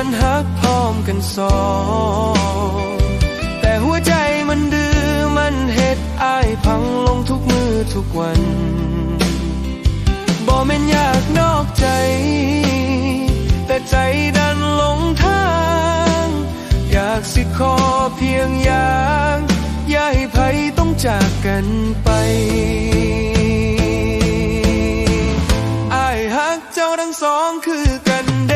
ันฮักพร้อมกันสอง แต่หัวใจมันดื้อมันเฮ็ดอายพังลงทุกมือทุกวันบ่แม่นอยากนอกใจ แต่ใจดันหลงทาง อยากสิขอเพียงอย่างอย่าให้ไผต้องจากกันไปอายฮักเจ้าทั้งสองคือกัน